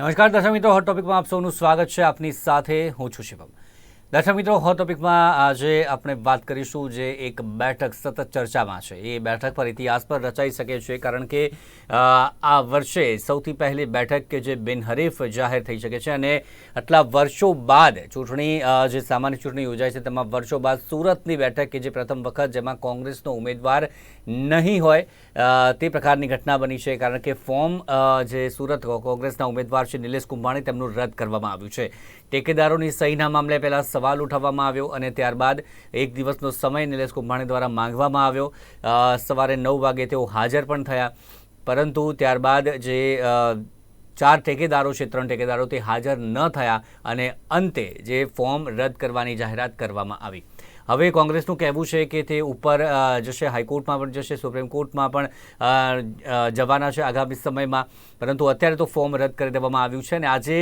નમસ્કાર, દર્શક મિત્રો હોટ ટોપિકમાં આપ સૌનું સ્વાગત છે આપની સાથે. હું છું શિવમ. દર્શક મિત્રો હોટ ટોપિકમાં આજે આપણે વાત કરીશું જે એક બેઠક સતત ચર્ચામાં છે. એ બેઠક પર ઇતિહાસ પર રચાઈ શકે છે, કારણ કે આ વર્ષે સૌથી પહેલી બેઠક કે જે બિનહરીફ જાહેર થઈ શકે છે અને આટલા વર્ષો બાદ ચૂંટણી જે સામાન્ય ચૂંટણી યોજાય છે, તેમાં વર્ષો બાદ સુરતની બેઠક કે જે પ્રથમ વખત જેમાં કોંગ્રેસનો ઉમેદવાર નહીં હોય તે પ્રકારની ઘટના બની છે, કારણ કે ફોર્મ જે સુરત કોંગ્રેસના ઉમેદવાર છે નિલેશ કુંભાણી, તેમનું રદ કરવામાં આવ્યું છે. ટેકેદારોની સહીના મામલે પહેલાં સવાલ ઉઠાવવામાં આવ્યો અને ત્યારબાદ એક દિવસનો સમય નિલેશ કુંભાણી દ્વારા માંગવામાં આવ્યો. સવારે નવ વાગે તેઓ હાજર પણ થયા. પરંતુ ત્યારબાદ જે ચાર ઠેકેદારો છે, ત્રણ ઠેકેદારો તે હાજર ન થયા અને અંતે જે ફોર્મ રદ કરવાની જાહેરાત કરવામાં આવી. હવે કોંગ્રેસનું કહેવું છે કે તે ઉપર જશે, હાઈકોર્ટમાં પણ જશે, સુપ્રીમ કોર્ટમાં પણ જવાના છે આગામી સમયમાં. પરંતુ અત્યારે તો ફોર્મ રદ કરી દેવામાં આવ્યું છે અને આજે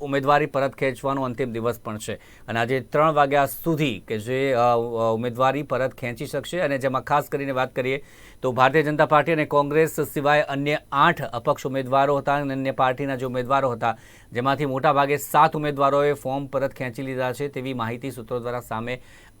ઉમેદવારી પરત ખેંચવાનો અંતિમ દિવસ પણ છે. અને આજે ત્રણ વાગ્યા સુધી કે જે ઉમેદવારી પરત ખેંચી શકશે અને જેમાં ખાસ કરીને વાત કરીએ તો ભારતીય જનતા પાર્ટી અને કોંગ્રેસ સિવાય અન્ય આઠ અપક્ષ ઉમેદવારો હતા અને અન્ય પાર્ટીના જે ઉમેદવારો હતા, જેમાંથી મોટાભાગે સાત ઉમેદવારોએ ફોર્મ પરત ખેંચી લીધા છે તેવી માહિતી સૂત્રો દ્વારા સામે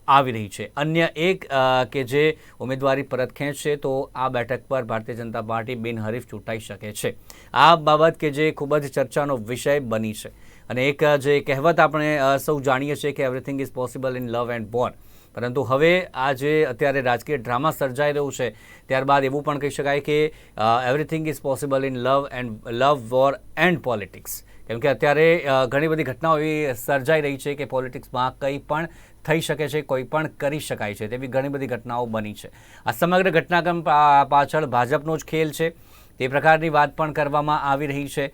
આવી રહી છે. અન્ય એક કે જે ઉમેદવારી પરત ખેંચશે તો આ બેઠક પર ભારતીય જનતા પાર્ટી બિનહરીફ ચૂંટાઈ શકે છે. આ બાબત કે જે ખૂબ જ ચર્ચાનો વિષય બની છે. અને એક જે કહેવત આપણે સૌ જાણીએ છીએ કે everything is possible in love and war પરંતુ હવે આ જે અત્યારે રાજકીય ડ્રામા સર્જાઈ રહ્યું છે, ત્યારબાદ એવું પણ કહી શકાય કે everything is possible in love and love war and politics કેમ કે અત્યારે ઘણી બધી ઘટનાઓ એવી સર્જાઈ રહી છે કે પોલિટિક્સમાં કંઈ પણ થઈ શકે છે, કોઈ પણ કરી શકાય છે. તેવી ઘણી બધી ઘટનાઓ બની છે. આ સમગ્ર ઘટનાક્રમ પાછળ ભાજપનો જ ખેલ છે. તે પ્રકારની વાત પણ કરવામાં આવી રહી છે.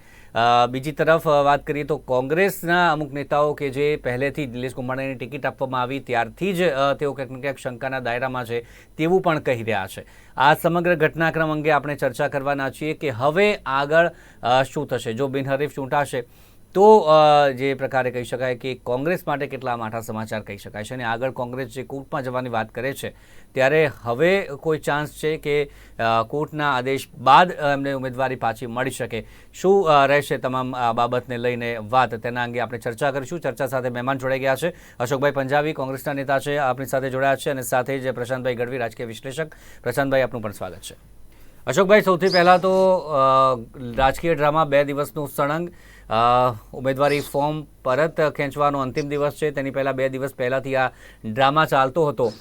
બીજી તરફ વાત કરીએ તો કોંગ્રેસના અમુક નેતાઓ કે જે પહેલેથી જ નિલેશ કુંભાણીની ટિકિટ આપવામાં આવી, ત્યારથી જ તેઓ ક્યાંક ક્યાંક શંકાના દાયરામાં છે તેવું પણ કહી રહ્યા છે. આ સમગ્ર ઘટનાક્રમ અંગે આપણે ચર્ચા કરવાના છીએ કે હવે આગળ શું થશે? જો બિનહરીફ ચૂંટાશે તો જે પ્રકારે કહી શકાય કે કોંગ્રેસ માટે કેટલા માઠા સમાચાર કહી શકાય છે અને આગળ કોંગ્રેસ જે કોર્ટમાં જવાની વાત કરે છે, ત્યારે હવે કોઈ ચાન્સ છે કે કોર્ટના આદેશ બાદ એમને ઉમેદવારી પાછી મળી શકે. શું રહેશે તમામ બાબતને લઈને વાત? તેના અંગે આપણે ચર્ચા કરીશું. ચર્ચા સાથે મહેમાન જોડાઈ ગયા છે. અશોકભાઈ પંજાબી કોંગ્રેસના નેતા છે આપણી સાથે જોડાયા છે અને સાથે જ પ્રશાંતભાઈ ગઢવી, રાજકીય વિશ્લેષક. પ્રશાંતભાઈ, આપનું પણ સ્વાગત છે. અશોકભાઈ, સૌથી પહેલાં તો રાજકીય ડ્રામા બે દિવસનું સળંગ. ઉમેદવારી ફોર્મ પરત ખેંચવાનો અંતિમ દિવસ છે. તેની પહેલાં બે દિવસ પહેલાંથી આ ડ્રામા ચાલતો હતો.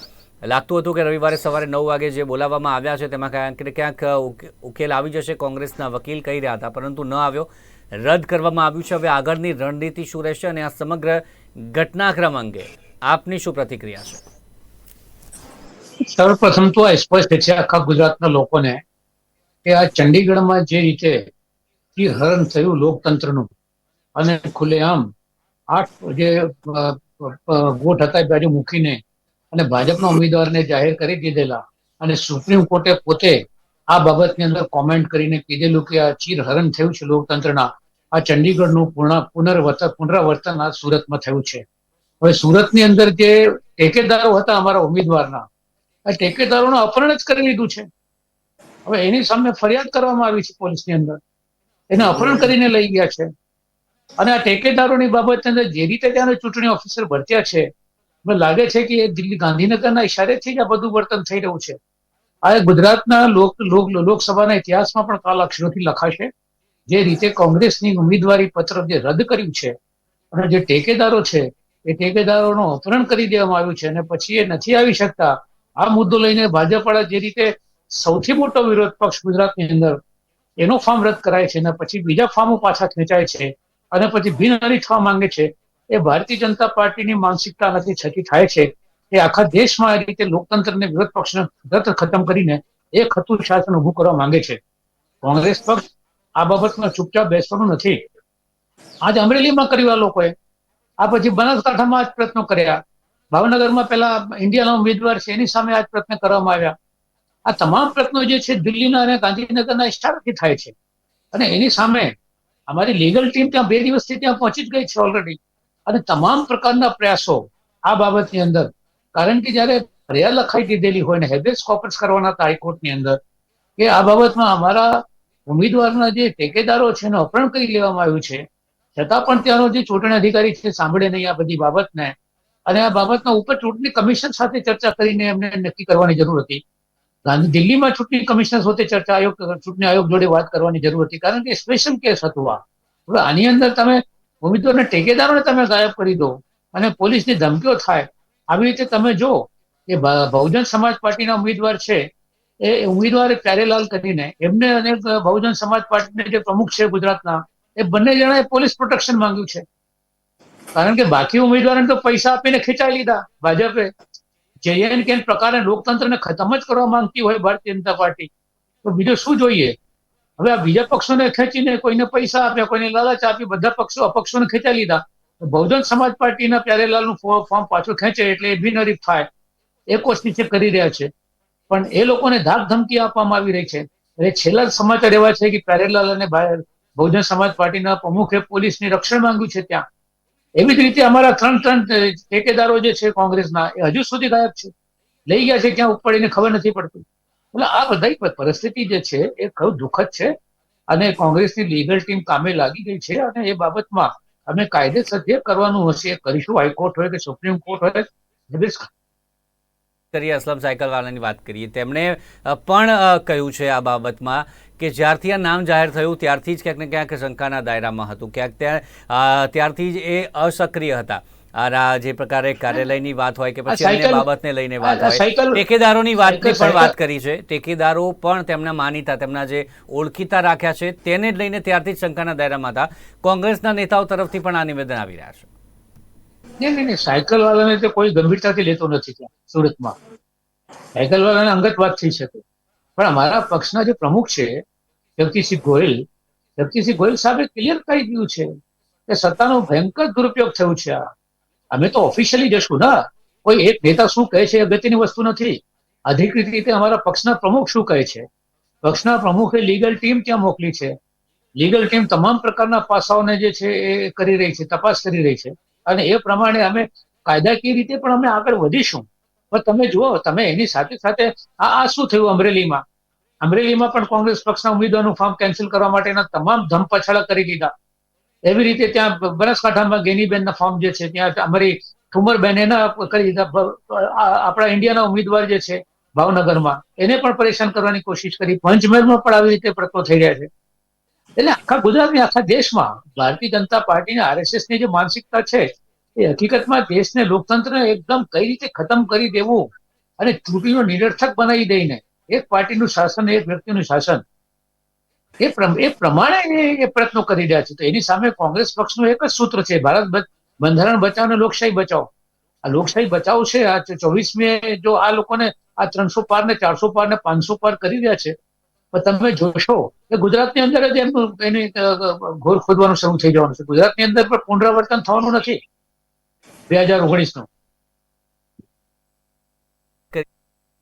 લાગતું હતું કે રવિવારે સવારે નવ વાગે જે બોલાવવામાં આવ્યા છે, તેમાં ક્યાંક ક્યાંક ઉકેલ આવી જશે. કોંગ્રેસના વકીલ કહી રહ્યા હતા, પરંતુ ન આવ્યો. રદ કરવામાં આવ્યું છે. હવે આગળની રણનીતિ શું રહેશે અને આ સમગ્ર ઘટનાક્રમ અંગે આપની શું પ્રતિક્રિયા છે? સર્વપ્રથમ તો સ્પષ્ટ છે આખા ગુજરાતના લોકોને કે આ ચંડીગઢમાં જે રીતે હરણ થયું લોકતંત્રનું અને ખુલ્લેઆમ આઠ જે વોટ હતા બાજુ મૂકીને અને ભાજપના ઉમેદવારને જાહેર કરી દીધેલા અને સુપ્રીમ કોર્ટે પોતે આ બાબતની અંદર કોમેન્ટ કરીને કીધેલું કે આ ચીર હરણ થયું છે લોકતંત્રના. આ ચંડીગઢનું પૂર્ણ પુનર્વર્તન પુનરાવર્તન આ સુરતમાં થયું છે. હવે સુરતની અંદર જે ટેકેદારો હતા અમારા ઉમેદવારના, આ ટેકેદારોનું અપહરણ જ કરી લીધું છે. હવે એની સામે ફરિયાદ કરવામાં આવી છે પોલીસની અંદર. એને અપહરણ કરીને લઈ ગયા છે. અને આ ટેકેદારોની અંદર જે રીતે ત્યાંના ચૂંટણી ઓફિસર ભરત્યા છે, મને લાગે છે કે એ દિલ્હી ગાંધીનગરના ઇશારેથી જ આ બધું વર્તન થઈ રહ્યું છે. આ ગુજરાતના લોક- લોકસભાના ઇતિહાસમાં પણ કાલ અક્ષરોથી લખાશે. જે રીતે કોંગ્રેસની ઉમેદવારી પત્ર જે રદ કર્યું છે અને જે ટેકેદારો છે, એ ટેકેદારોનો અપહરણ કરી દેવામાં આવ્યું છે અને પછી એ નથી આવી શકતા. આ મુદ્દો લઈને ભાજપવાળા જે રીતે સૌથી મોટો વિરોધ પક્ષ ગુજરાતની અંદર, એનો ફોર્મ રદ કરાય છે અને પછી બીજા ફોર્મો પાછા ખેંચાય છે. અને પછી બિનહરીફ થવા માંગે છે એ ભારતીય જનતા પાર્ટીની માનસિકતા નથી છતી થાય છે. એ આખા દેશમાં એ રીતે લોકતંત્રને વિરોધ પક્ષને તંત્ર ખતમ કરીને એ ખતું શાસન ઉભું કરવા માંગે છે. કોંગ્રેસ પક્ષ આ બાબતમાં ચૂપચાપ બેસવાનું નથી. આજ અમરેલીમાં કર્યું લોકોએ. આ પછી બનાસકાંઠામાં આજ પ્રયત્નો કર્યા. ભાવનગરમાં પેલા ઇન્ડિયાના ઉમેદવાર છે, એની સામે આજ પ્રયત્ન કરવામાં આવ્યા. આ તમામ પ્રયત્નો જે છે દિલ્હીના અને ગાંધીનગરના સ્ટારથી થાય છે. અને એની સામે અમારી લીગલ ટીમ ત્યાં બે દિવસથી ત્યાં પહોંચી જ ગઈ છે ઓલરેડી અને તમામ પ્રકારના પ્રયાસો આ બાબતની અંદર, કારણ કે જ્યારે ફરિયાદ લખાઈ દીધેલી હોય ને હેબિયસ કોપર્સ કરવાના હતા હાઈકોર્ટની અંદર, કે આ બાબતમાં અમારા ઉમેદવારના જે ટેકેદારો છે એનું અપહરણ કરી લેવામાં આવ્યું છે, છતાં પણ ત્યાંનો જે ચૂંટણી અધિકારી છે સાંભળે નહીં આ બધી બાબતને. અને આ બાબતના ઉપર ચૂંટણી કમિશન સાથે ચર્ચા કરીને એમને નક્કી કરવાની જરૂર હતી. ગાંધી દિલ્હીમાં ચૂંટણી કમિશનર સાથે ચર્ચા આયોગ, ચૂંટણી આયોગ જોડે વાત કરવાની જરૂર હતી. કારણ કે સ્પેશિયલ કેસ હતો આ. આની અંદર તમે ઉમેદવારના ટેકેદારોને તમે ગાયબ કરી દો અને પોલીસની ધમકીઓ થાય. આવી રીતે તમે જો કે બહુજન સમાજ પાર્ટીના ઉમેદવાર છે, એ ઉમેદવારે પ્યારેલાલ કરીને એમને અને બહુજન સમાજ પાર્ટીના જે પ્રમુખ છે ગુજરાતના, એ બંને જણાએ પોલીસ પ્રોટેક્શન માંગ્યું છે. કારણ કે બાકી ઉમેદવારોને તો પૈસા આપીને ખેંચાઈ લીધા ભાજપે. જેએન કે પ્રકારે લોકતંત્રને ખતમ જ કરવા માંગતી હોય ભારતીય જનતા પાર્ટી. તો બીજું શું જોઈએ? હવે આ બીજા પક્ષોને ખેંચીને કોઈને પૈસા આપ્યા, કોઈને લાલચ આપી, બધા પક્ષો અપક્ષોને ખેંચા લીધા. બહુજન સમાજ પાર્ટીના પ્યારેલાલનું ફોર્મ પાછું ખેંચે એટલે એ બિનહરીફ થાય. એ કોશિશ કરી રહ્યા છે. પણ એ લોકોને ધાક ધમકી આપવામાં આવી રહી છે. એટલે છેલ્લા સમાચાર એવા છે કે પ્યારેલાલ અને બહુજન સમાજ પાર્ટીના પ્રમુખે પોલીસની રક્ષણ માંગ્યું છે ત્યાં. એવી જ રીતે અમારા ત્રણ ત્રણ ઠેકેદારો જે છે કોંગ્રેસના, એ હજુ સુધી ગાયબ છે. લઈ ગયા છે ક્યાં ઉપાડીને ખબર નથી પડતી. એટલે આ બધા પરિસ્થિતિ જે છે એ ખૂબ દુઃખદ છે અને કોંગ્રેસની લીગલ ટીમ કામે લાગી ગઈ છે અને એ બાબતમાં અમે કાયદેસર જે કરવાનું હશે કરીશું. હાઈકોર્ટ હોય કે સુપ્રીમ કોર્ટ હોય કરીએ અસલમ સાયકલવાલાની વાત કરીએ. તેમણે પણ કહ્યું છે આ બાબતમાં કે જ્યારથી આ નામ જાહેર થયું ત્યારથી જ ક્યાંક ને ક્યાંક શંકાના દાયરામાં હતું. ક્યાંક ત્યાં ત્યારથી જ એ અસક્રિય હતા. આ જે પ્રકારે કાર્યાલયની વાત હોય કે પછી અન્ય બાબતને લઈને વાત હોય. ટેકેદારોની વાતની પણ વાત કરી છે. ટેકેદારો પણ તેમના માનીતા તેમના જે ઓળખીતા રાખ્યા છે તેને જ લઈને ત્યારથી જ શંકાના દાયરામાં હતા. કોંગ્રેસના નેતાઓ તરફથી પણ આ નિવેદન આવી રહ્યા છે. નહીં નહીં નહીં સાયકલ વાળાને તો કોઈ ગંભીરતાથી લેતો નથી ત્યાં, સુરતમાં. સાયકલ વાળાને અંગત વાત થઈ શકે. પણ અમારા પક્ષના જે પ્રમુખ છે, જગદીશસિંહ ગોયલ જગદીશસિંહ ગોયલ સાહેબે ક્લિયર કરી દીધું છે કે સત્તાનો ભયંકર દુરુપયોગ થયો છે આ. અમે તો ઓફિશિયલી જશું ના. કોઈ એક નેતા શું કહે છે એ અગત્યની વસ્તુ નથી. અધિકૃત રીતે અમારા પક્ષના પ્રમુખ શું કહે છે? પક્ષના પ્રમુખે લીગલ ટીમ ત્યાં મોકલી છે. લીગલ ટીમ તમામ પ્રકારના પાસાઓને જે છે એ કરી રહી છે, તપાસ કરી રહી છે. અને એ પ્રમાણે અમે કાયદાકીય રીતે પણ અમે આગળ વધીશું. પણ તમે જુઓ, તમે એની સાથે સાથે આ આ શું થયું અમરેલીમાં? અમરેલીમાં પણ કોંગ્રેસ પક્ષના ઉમેદવારનું ફોર્મ કેન્સલ કરવા માટેના તમામ ધમપછાડા કરી દીધા. એવી રીતે ત્યાં બનાસકાંઠામાં ગેનીબેનના ફોર્મ જે છે, ત્યાં અમારી ઠુમરબેન એના કરી દીધા. આપણા ઇન્ડિયાના ઉમેદવાર જે છે, ભાવનગરમાં, એને પણ પરેશાન કરવાની કોશિશ કરી. પંચમહેલમાં પણ આવી રીતે પ્રતો થઈ રહ્યા છે. એટલે આખા ગુજરાતની, આખા દેશમાં ભારતીય જનતા પાર્ટીની આરએસએસની જે માનસિકતા છે, એ હકીકતમાં દેશને લોકતંત્રને એકદમ કઈ રીતે ખતમ કરી દેવું અને ચૂંટણીનો નિરર્થક બનાવી દઈને એક પાર્ટીનું શાસન એક વ્યક્તિનું શાસન, એ એ પ્રમાણે એ- પ્રયત્નો કરી રહ્યા છે. તો એની સામે કોંગ્રેસ પક્ષનું એક જ સૂત્ર છે, ભારત બંધારણ બચાવ અને લોકશાહી બચાવો. આ લોકશાહી બચાવ છે, આ ચોવીસમી જો આ લોકોને આ ત્રણસો પાર ને ચારસો પાર ને પાંચસો પાર કરી રહ્યા છે તમે જોશો કે ગુજરાતની અંદર જ એમનું એની ઘોર ખોદવાનું શરૂ થઈ જવાનું છે. ગુજરાતની અંદર પણ પુનરાવર્તન થવાનું નથી. બે હજાર ઓગણીસ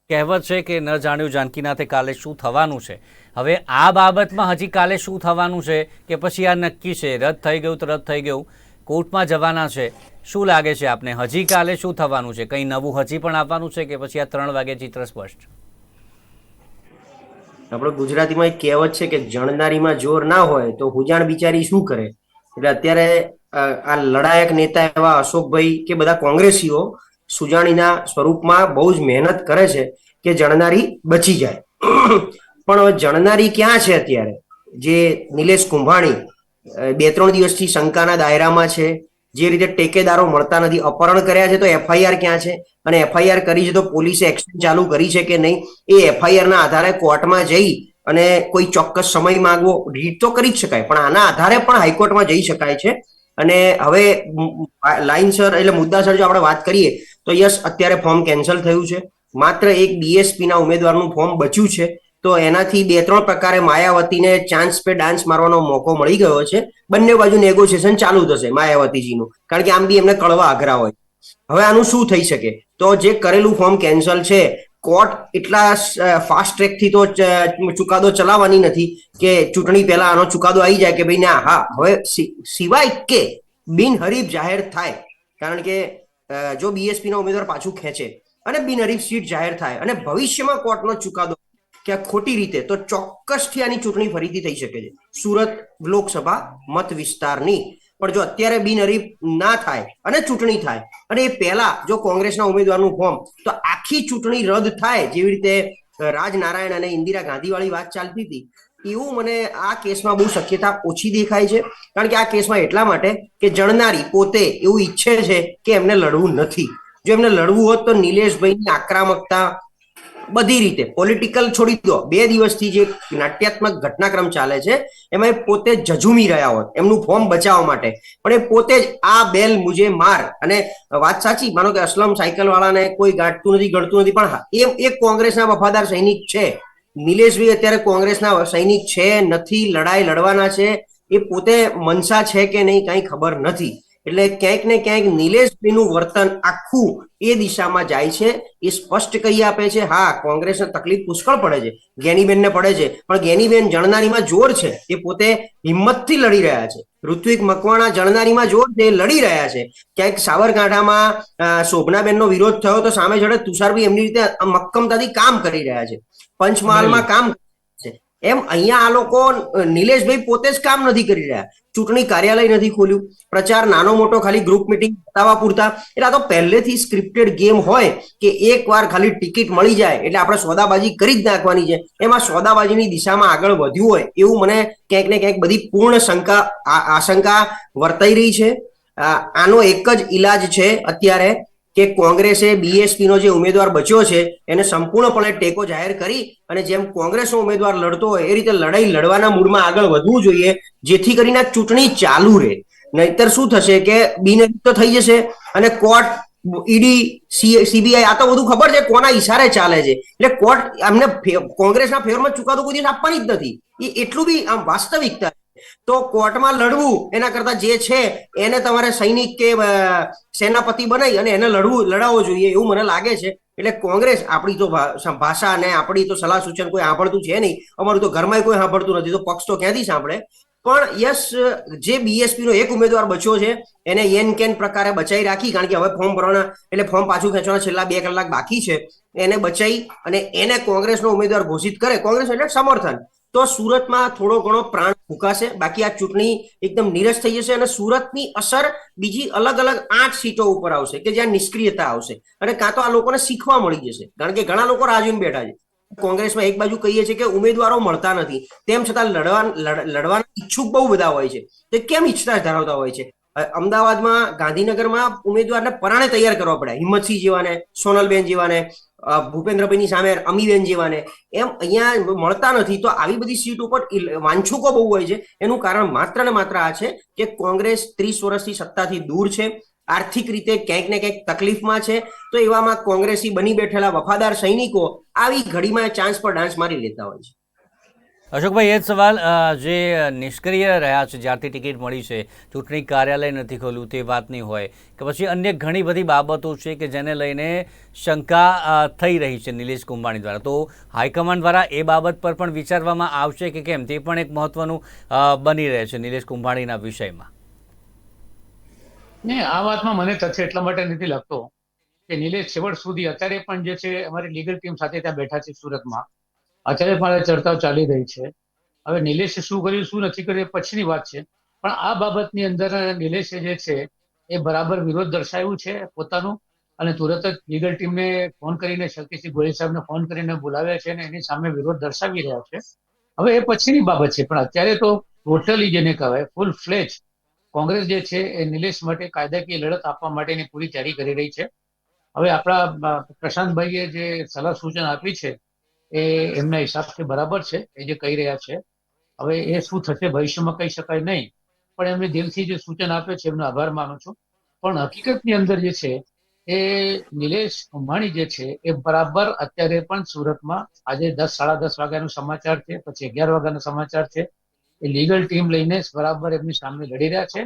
કહેવત છે કે ન જાણ્યું જાનકીનાથે કાલે શું થવાનું છે. હવે આ બાબતમાં હજી કાલે શું થવાનું છે કે પછી આ નક્કી છે. રદ થઈ ગયું તો રદ થઈ ગયું. કોર્ટમાં જવાના છે. શું લાગે છે આપને? હજી કાલે શું થવાનું છે? કંઈ નવું હજી પણ આપવાનું છે કે પછી આ ત્રણ વાગે ચિત્ર સ્પષ્ટ? આપણે ગુજરાતીમાં એક કહેવત છે કે જણનારીમાં જોર ના હોય તો હુજાણ બિચારી શું કરે? એટલે અત્યારે આ લડાયક નેતા એવા અશોકભાઈ કે બધા કોંગ્રેસીઓ સુજાણીના સ્વરૂપમાં બહુ જ મહેનત કરે છે કે જણનારી બચી જાય. પણ હવે જણનારી ક્યાં છે અત્યારે? જે નિલેશ કુંભાણી બે ત્રણ દિવસથી શંકાના દાયરામાં છે જે રીતે ટેકેદારો મળતા નથી, અપહરણ કર્યા છે તો એફઆઈઆર ક્યાં છે? અને એફઆઈઆર કરી છે તો પોલીસે એક્શન ચાલુ કરી છે કે નહીં? એ એફઆઈઆર ના આધારે કોર્ટમાં જઈ અને કોઈ ચોક્કસ સમય માંગવો રીટ તો કરી જ શકાય, પણ આના આધારે પણ હાઈકોર્ટમાં જઈ શકાય છે. અને હવે લાઇનસર એટલે મુદ્દાસર જો આપણે વાત કરીએ, તો યસ, અત્યારે ફોર્મ કેન્સલ થયું છે. માત્ર એક બીએસપી ના ઉમેદવારનું ફોર્મ બચ્યું છે. તો એનાથી બે ત્રણ પ્રકારે માયાવતીને ચાન્સ પે ડાન્સ મારવાનો મોકો મળી ગયો છે. બંને બાજુ નેગોશિએશન ચાલુ થશે માયાવતીજીનું. કારણ કે આમ બી એમને કળવા આગ્રહ હોય. હવે આનું શું થઈ શકે? તો જે કરેલું ફોર્મ કેન્સલ છે કોર્ટ એટલા ફાસ્ટ ટ્રેકથી તો ચુકાદો ચલાવવાની નથી કે ચૂંટણી પહેલા આનો ચુકાદો આવી જાય કે ભાઈ ના, હા, હવે સિવાય કે બિનહરીફ જાહેર થાય. કારણ કે જો બીએસપી ના ઉમેદવાર પાછું ખેંચે અને બિનહરીફ સીટ જાહેર થાય અને ભવિષ્યમાં કોર્ટનો ચુકાદો કે આ ખોટી રીતે તો ચોક્કસથી આની ચૂંટણી ફરીથી થઈ શકે છે. સુરત લોકસભા મત વિસ્તારની. પણ જો અત્યારે બિનહરીફ ના થાય અને ચૂંટણી થાય, અને એ પહેલા જો કોંગ્રેસના ઉમેદવારનું ફોર્મ તો આખી ચૂંટણી રદ થાય જેવી રીતે રાજનારાયણ અને ઇન્દિરા ગાંધી વાળી વાત ચાલતી હતી. એવું મને આ કેસમાં બહુ શક્યતા ઓછી દેખાય છે. કારણ કે આ કેસમાં એટલા માટે કે જણનારી પોતે એવું ઈચ્છે છે કે એમને લડવું નથી. જો એમને લડવું હોત તો નિલેશભાઈની આક્રમકતા બધી રીતે. પોલિટિકલ છોડી દો. બે દિવસથી જે નાટ્યાત્મક ઘટનાક્રમ ચાલે છે, એમાં એ પોતે જજુમી રહ્યા હોત એમનું ફોર્મ બચાવવા માટે. પણ એ પોતે જ આ બેલ મુજે માર. અને વાત સાચી, માનો કે અસલમ સાયકલ વાળાને કોઈ ગાંઠતું નથી ગણતું નથી, પણ એ એક કોંગ્રેસના વફાદાર સૈનિક છે. નિલેશભાઈ અત્યારે કોંગ્રેસના સૈનિક છે, નથી, લડાઈ લડવાના છે. એ પોતે મનસા છે કે નહીં, કઈ ખબર નથી. એટલે ક્યાંક ને ક્યાંક નિલેશભાઈનું વર્તન આખું એ દિશામાં જાય છે એ સ્પષ્ટ કહી આપે છે હા કોંગ્રેસને તકલીફ પુષ્કળ પડે છે ગેનીબેનને પડે છે પણ ગેનીબેન જણનારીમાં જોર છે એ પોતે હિંમતથી લડી રહ્યા છે. ઋત્વિક મકવાણા જણનારીમાં જોર છે એ લડી રહ્યા છે. ક્યાંક સાબરકાંઠામાં શોભનાબેનનો વિરોધ થયો તો સામે જડે તુષારભાઈ એમની રીતે મક્કમતાથી કામ કરી રહ્યા છે. પંચમહાલમાં કામ એમ અહીંયા આ લોકો નિલેશભાઈ પોતે જ કામ નથી કરી રહ્યા. ચૂંટણી કાર્યાલય નથી ખોલ્યું. પ્રચાર નાનો મોટો ખાલી ગ્રુપ મિટિંગ બતાવવા પૂરતા. એટલે આ તો પહેલેથી સ્ક્રિપ્ટેડ ગેમ હોય કે એક વાર ખાલી ટિકિટ મળી જાય એટલે આપણે સોદાબાજી કરી જ નાખવાની છે. એમાં સોદાબાજીની દિશામાં આગળ વધ્યું હોય એવું મને ક્યાંક ને ક્યાંક બધી પૂર્ણ શંકા આશંકા વર્તાઈ રહી છે. આનો એક જ ઈલાજ છે અત્યારે. કે કોંગ્રેસે બીએસપી નો જે ઉમેદવાર બચ્યો છે, એને સંપૂર્ણપણે ટેકો જાહેર કરી અને જેમ કોંગ્રેસનો ઉમેદવાર લડતો હોય, એ રીતે લડાઈ લડવાના મૂડમાં આગળ વધવું જોઈએ, જેથી કરીને ચૂંટણી ચાલુ રહે. નહીતર શું થશે કે બિનહરીફ તો થઈ જશે અને કોર્ટ, ઈડી સીબીઆઈ આ તો બધું ખબર છે કોના ઈશારે ચાલે છે. એટલે કોર્ટ એમને કોંગ્રેસના ફેવરમાં ચુકાદો કોઈ દિવસ આપવાની જ નથી. એ એટલું બી આમ વાસ્તવિકતા. તો કોર્ટમાં લડવું એના કરતા જે છે, એને તમારે સૈનિક કે સેનાપતિ બનાવી અને એને લડવું, લડાવવો જોઈએ એવું મને લાગે છે. એટલે કોંગ્રેસ આપણી તો ભાષા અને આપણી તો સલાહ સૂચન કોઈ સાંભળતું છે નહીં. અમારું તો ઘરમાં કોઈ સાંભળતું નથી, તો પક્ષ તો ક્યાંથી સાંભળે? પણ યસ, જે બીએસપી નો એક ઉમેદવાર બચ્યો છે, એને એન કેન પ્રકારે બચાવી રાખી, કારણ કે હવે ફોર્મ ભરવાના, એટલે ફોર્મ પાછું ખેંચવાના છેલ્લા બે કલાક બાકી છે. એને બચાવી અને એને કોંગ્રેસનો ઉમેદવાર ઘોષિત કરે. કોંગ્રેસ એટલે સમર્થન. તો સુરતમાં થોડો ઘણો પ્રાણ ફૂંકાશે બાકી આ ચૂંટણી એકદમ નીરસ થઈ જશે અને સુરતની અસર બીજી અલગ અલગ આઠ સીટો ઉપર આવશે કે જ્યાં નિષ્ક્રિયતા આવશે. અને કાં તો આ લોકોને શીખવા મળી જશે. કારણ કે ઘણા લોકો રાહ જોઈને બેઠા છે. કોંગ્રેસમાં એક બાજુ કહીએ છીએ કે ઉમેદવારો મળતા નથી. તેમ છતાં લડવા લડ- લડવાના ઈચ્છુક બહુ બધા હોય છે. તે કેમ ઈચ્છતા ધરાવતા હોય છે? અમદાવાદમાં ગાંધીનગરમાં ઉમેદવારને પરાણે તૈયાર કરવા પડે હિંમતસિંહ જેવાને, સોનલબેન જેવાને. ભૂપેન્દ્રભાઈની સામે અમીબેન જેવાને. એમ અહીંયા મળતા નથી, તો આવી બધી સીટ ઉપર વાંછુકો બહુ હોય છે. એનું કારણ માત્ર ને માત્ર આ છે કે કોંગ્રેસ ત્રીસ વર્ષથી સત્તાથી દૂર છે, આર્થિક રીતે ક્યાંક ને ક્યાંક તકલીફમાં છે, તો એવામાં કોંગ્રેસી બની બેઠેલા વફાદાર સૈનિકો આવી ઘડીમાં ચાન્સ પર ડાન્સ મારી લેતા હોય છે. અશોકભાઈ, એ જ સવાલ જે નિષ્ક્રિય રહ્યા છે, જ્યારથી ટિકિટ મળી છે, ચૂંટણી કાર્યાલય નથી ખોલ્યું તે વાતની હોય, કે પછી અન્ય ઘણી બધી બાબતો છે કે જેને લઈને શંકા થઈ રહી છે નિલેશ કુંભાણી દ્વારા. તો હાઈકમાન્ડ દ્વારા એ બાબત પર પણ વિચારવામાં આવશે કે કેમ? તે પણ એક મહત્વનું બની રહે છે નિલેશ કુંભાણીના વિષયમાં. ને આ વાતમાં મને તથ્ય એટલા માટે નથી લાગતો કે નિલેશ છેવટ સુધી અત્યારે પણ જે છે અમારી લીગલ ટીમ સાથે ત્યાં બેઠા છે સુરતમાં. અત્યારે મારે ચર્ચાઓ ચાલી રહી છે. હવે નિલેશે શું કર્યું, શું નથી કર્યું પછીની વાત છે. પણ આ બાબતની અંદર નિલેશે જે છે એ બરાબર વિરોધ દર્શાવ્યું છે પોતાનું. અને તુરત જ લીગલ ટીમને ફોન કરીને શક્તિસિંહ ગોહિલ સાહેબને ફોન કરીને બોલાવ્યા છે અને એની સામે વિરોધ દર્શાવી રહ્યા છે. હવે એ પછીની બાબત છે. પણ અત્યારે તો ટોટલી જેને કહેવાય ફૂલ ફ્લેજ કોંગ્રેસ જે છે એ નિલેશ માટે કાયદાકીય લડત આપવા માટેની પૂરી તૈયારી કરી રહી છે. હવે આપણા પ્રશાંતભાઈએ જે સલાહ સૂચન આપી છે એ એમના હિસાબથી બરાબર છે, એ જે કહી રહ્યા છે. હવે એ શું થશે ભવિષ્યમાં કહી શકાય નહીં, પણ એમને દિલથી જે સૂચન આપે છે, એમનો આભાર માનું છું. પણ હકીકતની અંદર જે છે, એ નિલેશ અંબાણી જે છે, એ બરાબર અત્યારે પણ સુરતમાં આજે દસ, સાડા દસ વાગ્યાનો સમાચાર છે, પછી અગિયાર વાગ્યાનો સમાચાર છે. એ લીગલ ટીમ લઈને બરાબર એમની સામે લડી રહ્યા છે.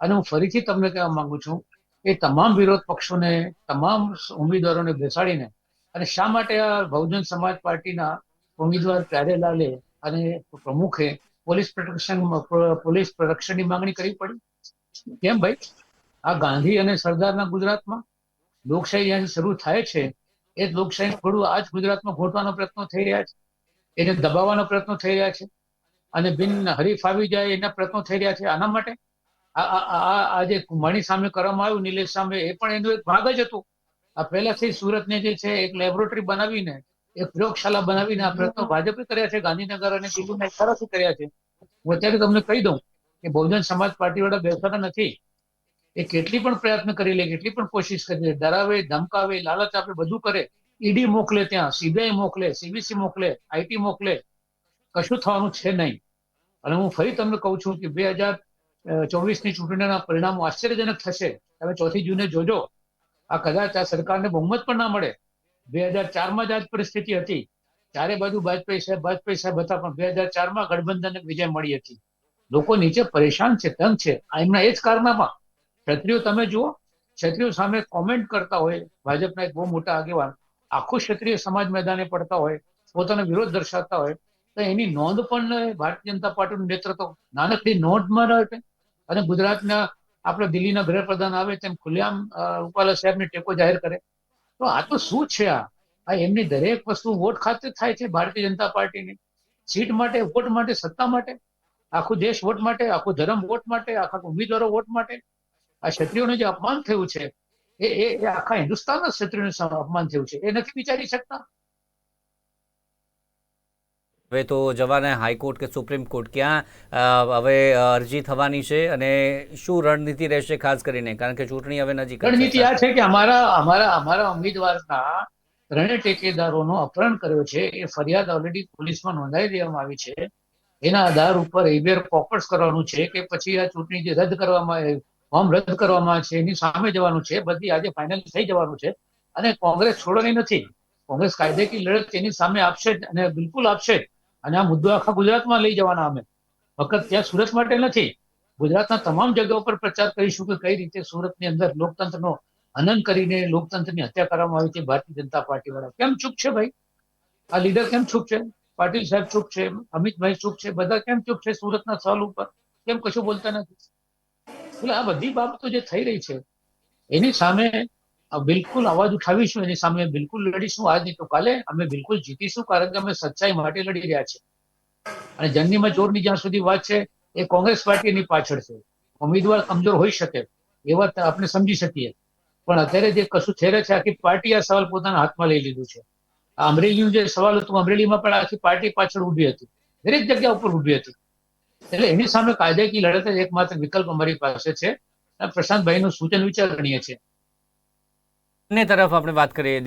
અને હું ફરીથી તમને કહેવા માંગુ છું, એ તમામ વિરોધ પક્ષોને, તમામ ઉમેદવારોને બેસાડીને અને શા માટે આ બહુજન સમાજ પાર્ટીના ઉમેદવાર પ્યારેલાલે અને પ્રમુખે પોલીસ પ્રોટેક્શન પોલીસ પ્રોટેક્શનની માંગણી કરવી પડી? કેમ ભાઈ? આ ગાંધી અને સરદારના ગુજરાતમાં લોકશાહી જ્યાંથી શરૂ થાય છે. એ લોકશાહી થોડું આ જ ગુજરાતમાં ઘોટવાનો પ્રયત્નો થઈ રહ્યા છે. એને દબાવવાનો પ્રયત્નો થઈ રહ્યા છે. અને બિન હરીફ આવી જાય એના પ્રયત્નો થઈ રહ્યા છે. આના માટે આ- આ આ જે મણી સામે કરવામાં આવ્યું, નિલેશ સામે, એ પણ એનો એક ભાગ જ હતો. આ પહેલાથી સુરતને જે છે, એક લેબોરેટરી બનાવીને, એક પ્રયોગશાળા બનાવીને આ પ્રયત્નો ભાજપે કર્યા છે, ગાંધીનગર અને દિલ્હીમાં સરસ કર્યા છે. હું અત્યારે તમને કહી દઉં કે બહુજન સમાજ પાર્ટી વાળા બેસવાના નથી. એ કેટલી પણ પ્રયત્ન કરી લે, કેટલી પણ કોશિશ કરી લે, ડરાવે, ધમકાવે, લાલચ આપે, બધું કરે, ઈડી મોકલે ત્યાં, સીબીઆઈ મોકલે, સીબીસી મોકલે આઈટી મોકલે, કશું થવાનું છે નહીં. અને હું ફરી તમને કહું છું કે બે હજાર ચોવીસની ચૂંટણીના પરિણામો આશ્ચર્યજનક થશે. તમે ચોથી જૂને જોજો. આ કદાચ આ સરકારને બહુમત પણ ના મળે. બે હજાર ચારમાં જ આ પરિસ્થિતિ હતી. ચારે બાજુ વાજપેયી સાહેબ વાજપેયી સાહેબ હતા, પણ બે હજાર ચારમાં ગઠબંધનને વિજય મળી હતી. લોકો નીચે પરેશાન છે, તંગ છે. એમના એ જ કારનામાં ક્ષત્રિયો તમે જુઓ ક્ષત્રિયો સામે કોમેન્ટ કરતા હોય, ભાજપના એક બહુ મોટા આગેવાન, આખું ક્ષત્રિય સમાજ મેદાને પડતા હોય, પોતાનો વિરોધ દર્શાવતા હોય, તો એની નોંધ પણ ભારતીય જનતા પાર્ટીનું નેતૃત્વ નાનકડી નોંધમાં રહે અને ગુજરાતના આપણે દિલ્હીના ગૃહપ્રધાન આવે તેમ ખુલ્લેઆમ રૂપાલા સાહેબને ટેકો જાહેર કરે. તો આ તો શું છે આ? આ એમની દરેક વસ્તુ વોટ ખાતે થાય છે ભારતીય જનતા પાર્ટીની. સીટ માટે, વોટ માટે, સત્તા માટે? આખો દેશ વોટ માટે, આખો ધર્મ વોટ માટે, આખા ઉમેદવારો વોટ માટે? આ ક્ષત્રિયોનું જે અપમાન થયું છે, એ એ આખા હિન્દુસ્તાનના ક્ષત્રિયોનું અપમાન થયું છે. એ નથી વિચારી શકતા? હવે તો જવાના હાઈકોર્ટ કે સુપ્રીમ કોર્ટ ક્યાં? હવે અરજી થવાની છે અને શું રણનીતિ રહેશે ખાસ કરીને? કારણ કે ચૂંટણી હવે નજીક રણનીતિ આ છે કે અમારા અમારા અમારા ઉમેદવારના ત્રણેય ટેકેદારોનો અપહરણ કર્યો છે. એ ફરિયાદ ઓલરેડી પોલીસમાં નોંધાવી દેવામાં આવી છે. એના આધાર ઉપર એબીઆર કોપર્સ કરવાનું છે કે પછી આ ચૂંટણી જે રદ કરવામાં, ફોર્મ રદ કરવામાં છે, એની સામે જવાનું છે. બધી આજે ફાઇનલ થઈ જવાનું છે. અને કોંગ્રેસ છોડવાની નથી. કોંગ્રેસ કાયદેકી લડત તેની સામે આપશે અને બિલકુલ આપશે અને આ મુદ્દો આખા ગુજરાતમાં લઈ જવાના અમે. વખત ત્યાં સુરત માટે નથી. ગુજરાતના તમામ જગ્યા ઉપર પ્રચાર કરીશું કે કઈ રીતે સુરતની અંદર લોકતંત્રનો હનન કરીને લોકતંત્રની હત્યા કરવામાં આવી છે ભારતીય જનતા પાર્ટી વાળા કેમ ચૂપ છે ભાઈ? આ લીડર કેમ ચૂપ છે? પાટીલ સાહેબ ચૂપ છે? અમિતભાઈ ચૂપ છે? બધા કેમ ચૂપ છે સુરતના સવાલ ઉપર? કેમ કશું બોલતા નથી? એટલે આ બધી બાબતો જે થઈ રહી છે, એની સામે બિલકુલ અવાજ ઉઠાવીશું એની સામે. બિલકુલ લડીશું આજ નહીં તો કાલે અમે બિલકુલ જીતીશું કારણ કે અમે સચ્ચાઈ માટે લડી રહ્યા છે અને જંગીમાં જોરની જ્યાં સુધી વાત છે, એ કોંગ્રેસ પાર્ટીની પાછળ છે. ઉમેદવાર કમજોર હોઈ શકે, એ આપણે સમજી શકીએ. પણ અત્યારે જે કશું રહ્યું છે, આખી પાર્ટી આ સવાલ પોતાના હાથમાં લઈ લીધું છે. અમરેલીનું જે સવાલ હતું, અમરેલીમાં પણ આખી પાર્ટી પાછળ ઊભી હતી. દરેક જગ્યા ઉપર ઊભી હતી. એટલે એની સામે કાયદાકીય લડત જ એકમાત્ર વિકલ્પ અમારી પાસે છે. પ્રશાંતભાઈનું સૂચન વિચારણીય છે. બંને તરફ આપણે વાત કરીએ.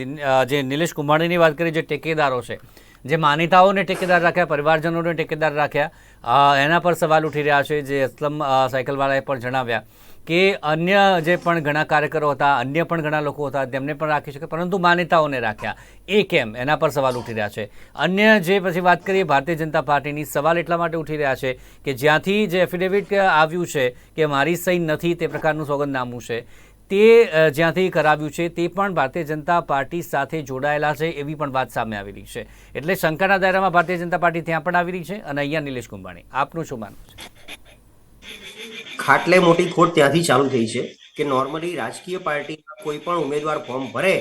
જે નિલેશ કુંભાણીની વાત કરીએ, જે ટેકેદારો છે, જે માનીતાઓને ટેકેદાર રાખ્યા, પરિવારજનોને ટેકેદાર રાખ્યા એના પર સવાલ ઉઠી રહ્યા છે. જે અસલમ સાયકલવાળાએ પણ જણાવ્યા કે અન્ય જે પણ ઘણા કાર્યકરો હતા, અન્ય પણ ઘણા લોકો હતા, તેમને પણ રાખી શકે પરંતુ માન્યતાઓને રાખ્યા. એ કેમ? એના પર સવાલ ઉઠી રહ્યા છે. અન્ય જે પછી વાત કરીએ, ભારતીય જનતા પાર્ટીની, સવાલ એટલા માટે ઉઠી રહ્યા છે કે જ્યાંથી જે એફિડેવિટ આવ્યું છે કે મારી સહી નથી, તે પ્રકારનું સોગંદનામું છે. તે જ્યાંથી કરાવ્યું છે, તે પણ ભારતીય જનતા પાર્ટી સાથે જોડાયેલા છે એવી પણ વાત સામે આવી રહી છે. એટલે શંકાના દાયરામાં ભારતીય જનતા પાર્ટી ત્યાં પણ આવી રહી છે અને અહીંયા નિલેશ કુંભાણી. આપનું શું માનવું છે? ખાટલે મોટી ખોટ ત્યાંથી ચાલુ થઈ છે કે નોર્મલી રાજકીય પાર્ટીના કોઈ પણ ઉમેદવાર ફોર્મ ભરે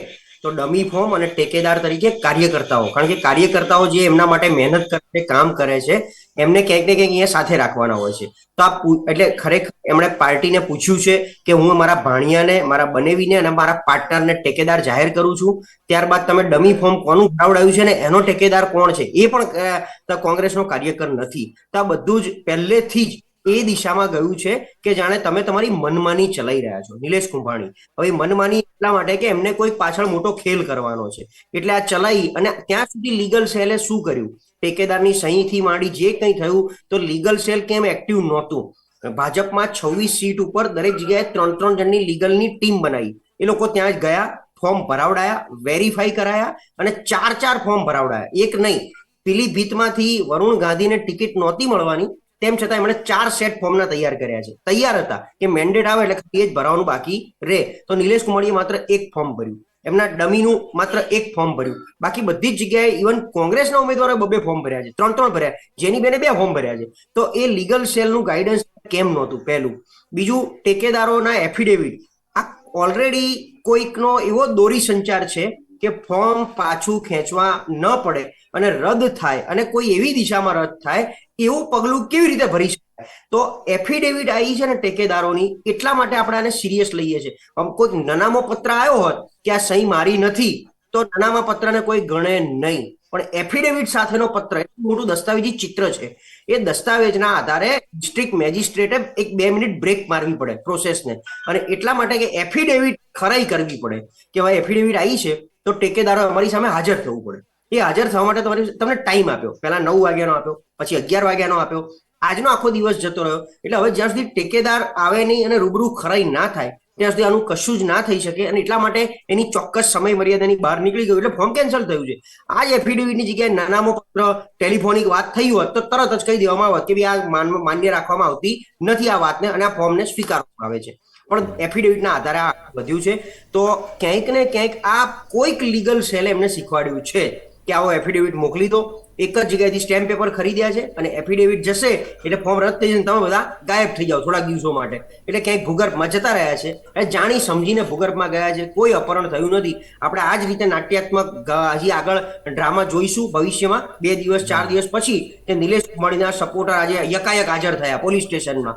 તો ડમી ફોર્મ અને ટેકેદાર તરીકે કાર્યકર્તાઓ, કારણ કે કાર્યકર્તાઓ જે એમના માટે મહેનત કરે કામ કરે છે, એમને ક્યાંક ને ક્યાંક અહીંયા સાથે રાખવાના હોય છે. તો આ એટલે ખરેખર એમણે પાર્ટીને પૂછ્યું છે કે હું મારા ભાણિયાને, મારા બનેવીને અને મારા પાર્ટનરને ટેકેદાર જાહેર કરું છું, ત્યારબાદ તમે ડમી ફોર્મ કોનું ભરાવડાવ્યું છે ને એનો ટેકેદાર કોણ છે? એ પણ કોંગ્રેસનો કાર્યકર નથી. તો આ બધું જ પહેલેથી જ એ દિશામાં ગયું છે કે જાણે તમે તમારી મનમાની ચલાવી રહ્યા છો. નિલેશ કુંભાણી. હવે મનમાની એટલા માટે કે એમને કોઈ પાછળ મોટો ખેલ કરવાનો છે. એટલે આ ચલાવી અને ત્યાં સુધી લીગલ સેલે શું કર્યું? ટેકેદારની સહીથી માંડી જે કંઈ થયું તો લીગલ સેલ કેમ એક્ટિવ નહોતું? ભાજપમાં છવ્વીસ સીટ ઉપર દરેક જગ્યાએ ત્રણ ત્રણ જણની લીગલની ટીમ બનાવી એ લોકો ત્યાં જ ગયા, ફોર્મ ભરાવડાયા, વેરીફાઈ કરાયા અને ચાર ચાર ફોર્મ ભરાવડાયા. એક નહીં, પીલીભીતમાંથી વરુણ ગાંધીને ટિકિટ નહોતી મળવાની તેમ છતાં એમણે ચાર સેટ ફોર્મના તૈયાર કર્યા છે. તૈયાર હતા કે મેન્ડેટ આવે એટલે એ જ ભરવાનું બાકી રહે તો નિલેશ કુમારીએ માત્ર એક ફોર્મ ભર્યું. એમના ડમીનું માત્ર એક ફોર્મ ભર્યું. બાકી બધી જ જગ્યાએ ઇવન કોંગ્રેસના ઉમેદવારો બબે ફોર્મ ભર્યા છે. ત્રણ ત્રણ ભર્યા. જેની બેને બે ફોર્મ ભર્યા છે. તો એ લીગલ સેલનું ગાઈડન્સ કેમ નહોતું? પહેલું. બીજું, ટેકેદારોના એફિડેવિટ આ ઓલરેડી કોઈકનો એવો દોરી સંચાર છે કે ફોર્મ પાછું ખેંચવા ન પડે. અને રદ થાય અને કોઈ એવી દિશામાં રદ થાય, એવું પગલું કેવી રીતે ભરી શકાય? તો એફિડેવિટ આવી છે ને ટેકેદારોની, એટલા માટે આપણે આને સિરિયસ લઈએ છીએ. કોઈ નનામો પત્ર આવ્યો હોત કે આ સહી મારી નથી, તો નનામા પત્રને કોઈ ગણે નહીં. પણ એફિડેવિટ સાથેનો પત્ર મોટું દસ્તાવેજી ચિત્ર છે. એ દસ્તાવેજના આધારે ડિસ્ટ્રિક્ટ મેજિસ્ટ્રેટે એક બે મિનિટ બ્રેક મારવી પડે પ્રોસેસને અને એટલા માટે કે એફિડેવિટ ખરાઈ કરવી પડે. કે ભાઈ એફિડેવિટ આવી છે, તો ટેકેદારો અમારી સામે હાજર થવું પડે. એ હાજર થવા માટે તમારી તમને ટાઈમ આપ્યો. પહેલા નવ વાગ્યાનો આપ્યો, પછી અગિયાર વાગ્યાનો આપ્યો. આજનો આખો દિવસ જતો રહ્યો. એટલે હવે જ્યાં સુધી ટેકેદાર આવે નહીં અને રૂબરૂ ખરાઈ ના થાય, ત્યાં સુધી આનું કશું જ ના થઈ શકે અને એટલા માટે એની ચોક્કસ સમય મર્યાદાની બહાર નીકળી ગયું. એટલે ફોર્મ કેન્સલ થયું છે. આ જ એફિડેવિટની જગ્યાએ નાનામો પત્ર ટેલિફોનિક વાત થઈ હોત તો તરત જ કહી દેવામાં આવત કે ભાઈ આ માન્ય રાખવામાં આવતી નથી આ વાતને અને આ ફોર્મને સ્વીકારવામાં આવે છે. પણ એફિડેવિટના આધારે આ વધ્યું છે. તો ક્યાંક ને ક્યાંક આ કોઈક લીગલ સેલે એમને શીખવાડ્યું છે. કે આવો એફિડેવિટ મોકલી દો. એક જ જગ્યાએથી સ્ટેમ્પ પેપર ખરીદ્યા છે અને એફિડેવિટ જશે એટલે ફોર્મ રદ થઈ જશે તમે બધા ગાયબ થઈ જાઓ થોડા દિવસો માટે. એટલે ક્યાંય ભૂગર્ભમાં જતા રહ્યા છે. એટલે જાણી સમજીને ભૂગર્ભમાં ગયા છે. કોઈ અપહરણ થયું નથી. આપણે આ જ રીતે નાટ્યાત્મક હજી આગળ ડ્રામા જોઈશું ભવિષ્યમાં. બે દિવસ, ચાર દિવસ પછી કે નિલેશ કુમાણીના સપોર્ટર આજે યકાયક હાજર થયા પોલીસ સ્ટેશનમાં.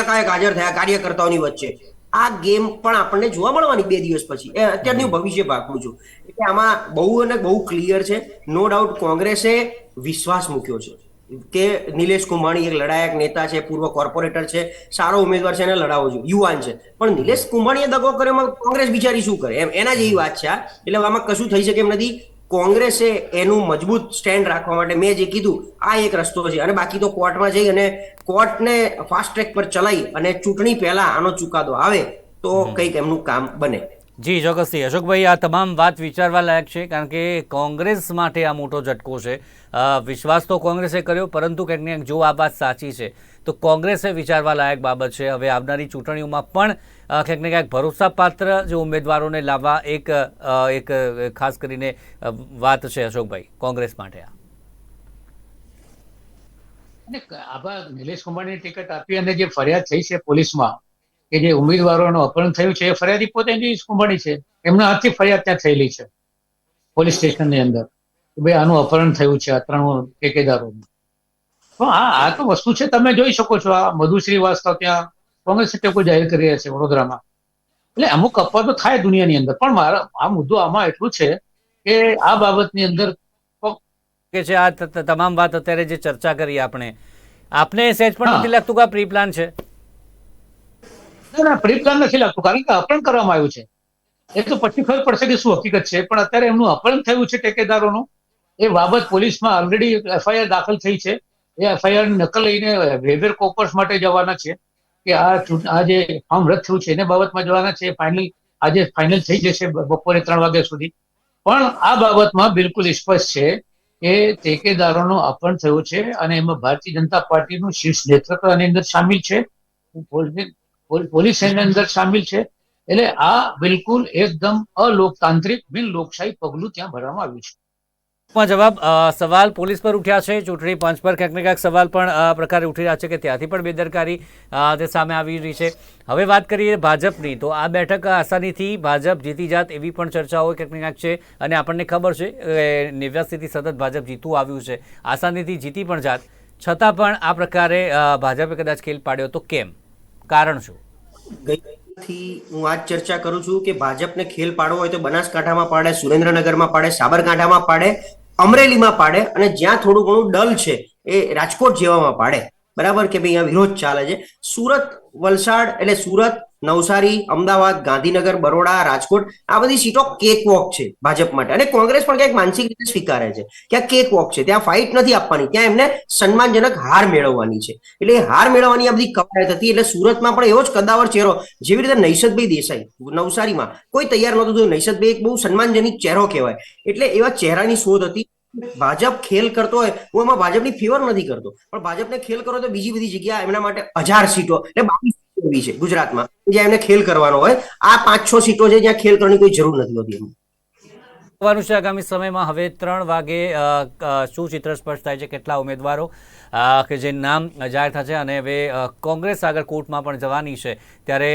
યકાયક હાજર થયા કાર્યકર્તાઓની વચ્ચે. આ ગેમ પણ આપણને જોવા મળવાની બે દિવસ પછી. એ અત્યારની ભવિષ્ય ભાગું છું. એટલે આમાં બહુ અને બહુ ક્લિયર છે. નો ડાઉટ કોંગ્રેસે વિશ્વાસ મૂક્યો છે. કે નિલેશ કુંભાણી એક લડાયક નેતા છે, પૂર્વ કોર્પોરેટર છે, સારો ઉમેદવાર છે એને લડાવવો જોઈએ. યુવાન છે. પણ નિલેશ કુંભાણીએ દગો કર્યો એમાં કોંગ્રેસ બિચારી શું કરે? એમ, એના જેવી વાત છે આ એટલે આમાં કશું થઈ શકે એમ નથી. કોંગ્રેસે એનું મજબૂત સ્ટેન્ડ રાખવા માટે મેં જે કીધું આ એક રસ્તો છે. અને બાકી તો કોર્ટમાં જઈ અને કોર્ટને ફાસ્ટ ટ્રેક પર ચલાવી અને ચૂંટણી પહેલા આનો ચુકાદો આવે તો કંઈક એમનું કામ બને. જી ચોક્કસથી અશોકભાઈ, આ તમામ વાત વિચારવા છે, કારણ કે કોંગ્રેસ માટે આ મોટો ઝટકો છે. વિશ્વાસ તો કોંગ્રેસે કર્યો, પરંતુ ક્યાંક ને જો આ વાત સાચી છે, તો કોંગ્રેસે વિચારવા બાબત છે. હવે આવનારી ચૂંટણીઓમાં પણ ક્યાંક ને ક્યાંક ભરોસાપાત્ર જે ઉમેદવારોને લાવવા એક એક ખાસ કરીને વાત છે અશોકભાઈ, કોંગ્રેસ માટે આ. નિલેશ કુમારની ટિકિટ આપી અને જે ફરિયાદ થઈ છે પોલીસમાં કે જે ઉમેદવારોનું અપહરણ થયું છે એ ફરિયાદી પોતે કુંભાણી છે. એમના હાથથી ફરિયાદ ત્યાં થયેલી છે પોલીસ સ્ટેશનની અંદર. કે ભાઈ આનું અપહરણ થયું છે આ ત્રણ ઠેકેદારોનું. તો આ આ તો વસ્તુ છે તમે જોઈ શકો છો આ મધુ શ્રીવાસ્તવ ત્યાં કોંગ્રેસ ટેકો જાહેર કરી રહ્યા છે વડોદરામાં. એટલે અમુક અપવાદો થાય દુનિયાની અંદર પણ મારા આ મુદ્દો આમાં એટલું છે કે આ બાબતની અંદર કે છે આ તમામ વાત અત્યારે જે ચર્ચા કરી આપણે આપને સહેજ પણ. નથી લાગતું કે આ પ્રી પ્લાન છે? ના ના નથી લાગતું. કારણ કે અપહરણ કરવામાં આવ્યું છે. એ તો પછી ખબર પડશે કે શું હકીકત છે. પણ અત્યારે એમનું અપહરણ થયું છે ટેકેદારોનું. એ બાબત પોલીસમાં ઓલરેડી એફઆઈઆર દાખલ થઈ છે. એ એફઆઈઆર નકલ લઈને વેવેર કોપર્સ માટે જવાના છે કે આ આ જે ફોર્મ રદ થયું છે એને બાબતમાં જવાના છે. ફાઇનલ, આજે ફાઇનલ થઈ જશે બપોરે ત્રણ વાગ્યા સુધી. પણ આ બાબતમાં બિલકુલ સ્પષ્ટ છે કે ટેકેદારોનું અપહરણ થયું છે અને એમાં ભારતીય જનતા પાર્ટીનું શીર્ષ નેતૃત્વ આની અંદર સામેલ છે. પોલીસ એની અંદર સામેલ છે. એટલે આ બિલકુલ એકદમ અલોકતાંત્રિક બિન લોકશાહી પગલું ત્યાં ભરવામાં આવ્યું છે. માં જવાબ સવાલ પોલીસ પર ઉઠ્યા છે. ચૂંટણી પંચ પર ક્યાંક ને ક્યાંક સવાલ પણ આ પ્રકારે ઉઠી રહ્યા છે કે ત્યાંથી પણ બેદરકારી તે સામે આવી રહી છે. હવે વાત કરીએ ભાજપની, તો આ બેઠક આસાનીથી ભાજપ જીતી જાત એવી પણ ચર્ચાઓ ક્યાંક ને ક્યાંક છે અને આપણને ખબર છે કે નેવ્યાસીથી સતત ભાજપ જીતું આવ્યું છે. આસાનીથી જીતી પણ જાત. છતાં પણ આ પ્રકારે ભાજપે કદાચ ખેલ પાડ્યો તો કેમ? કારણ શું? ગઈથી હું આજ ચર્ચા કરું છું કે ભાજપને ખેલ પાડવો હોય તો બનાસકાંઠામાં પાડે, સુરેન્દ્રનગરમાં પાડે, સાબરકાંઠામાં પાડે, અમરેલીમાં પાડે અને જ્યાં થોડું ઘણું ડલ છે એ રાજકોટ જેવામાં પાડે. બરાબર કે ભાઈ અહીંયા વિરોધ ચાલે છે? સુરત વલસાડ એટલે સુરત નવસારી, અમદાવાદ, ગાંધીનગર, બરોડા, રાજકોટ આ બધી સીટો કેક વોક છે ભાજપ માટે. અને કોંગ્રેસ પણ ક્યાંક માનસિક રીતે સ્વીકારે છે કે આ કેક વોક છે. ત્યાં ફાઇટ નથી આપવાની. ત્યાં એમને સન્માનજનક હાર મેળવવાની છે. એટલે હાર મેળવવાની આ બધી કવાયત હતી. એટલે સુરતમાં પણ એવો જ કદાવર ચહેરો જેવી રીતે નૈશદભાઈ દેસાઈ નવસારીમાં કોઈ તૈયાર નહોતું થયું નૈષદભાઈ એક બહુ સન્માનજનક ચહેરો કહેવાય. એટલે એવા ચહેરાની શોધ હતી. ભાજપ ખેલ કરતો હોય, હું એમાં ભાજપની ફેવર નથી કરતો. પણ ભાજપને ખેલ કરો તો બીજી બધી જગ્યા એમના માટે હજાર સીટો. એટલે બાવીસ એવી છે ગુજરાતમાં. જ્યાં એમને ખેલ કરવાનો હોય. આ પાંચ છ સીટો છે, જ્યાં ખેલ કરવાની કોઈ જરૂર નથી હોતી એમને. જોવાનું છે આગામી સમયમાં. હવે ત્રણ વાગે શું ચિત્ર સ્પષ્ટ થાય છે, કેટલા ઉમેદવારો કે જે નામ જાહેર થશે અને હવે કોંગ્રેસ આગળ કોર્ટમાં પણ જવાની છે. ત્યારે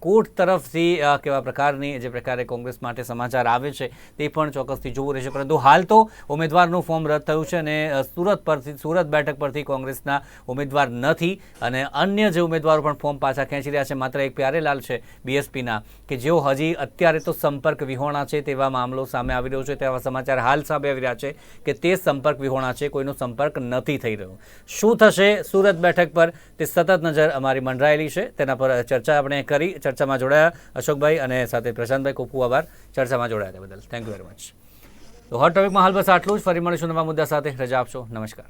કોર્ટ તરફથી કેવા પ્રકારની, જે પ્રકારે કોંગ્રેસ માટે સમાચાર આવે છે, તે પણ ચોક્કસથી જોવું રહેશે. પરંતુ હાલ તો ઉમેદવારનું ફોર્મ રદ થયું છે અને સુરત પરથી, સુરત બેઠક પરથી કોંગ્રેસના ઉમેદવાર નથી અને અન્ય જે ઉમેદવારો પણ ફોર્મ પાછા ખેંચી રહ્યા છે, માત્ર એક પ્યારેલાલ છે, બીએસપીના, કે જેઓ હજી અત્યારે તો સંપર્ક વિહોણા છે તેવા મામલો સામે આવી રહ્યો છે તેવા સમાચાર હાલ સામે આવી રહ્યા છે કે તે સંપર્ક વિહોણા છે, કોઈનો સંપર્ક નથી થઈ રહ્યો. શું થશે? સુરત બેઠક પર તે સતત નજર અમારી મંડરાયેલી છે. તેના પર ચર્ચા આપણે કરી, ચર્ચામાં જોડાયા અશોકભાઈ અને સાથે પ્રશાંતભાઈ ખૂબ ખૂબ આભાર. ચર્ચામાં જોડાયા બદલ. થેન્ક યુ વેરી મચ તો હોટ ટોપિકમાં હાલ બસ આટલું જ. ફરી મળીશું નવા મુદ્દા સાથે. રજા આપશો. નમસ્કાર.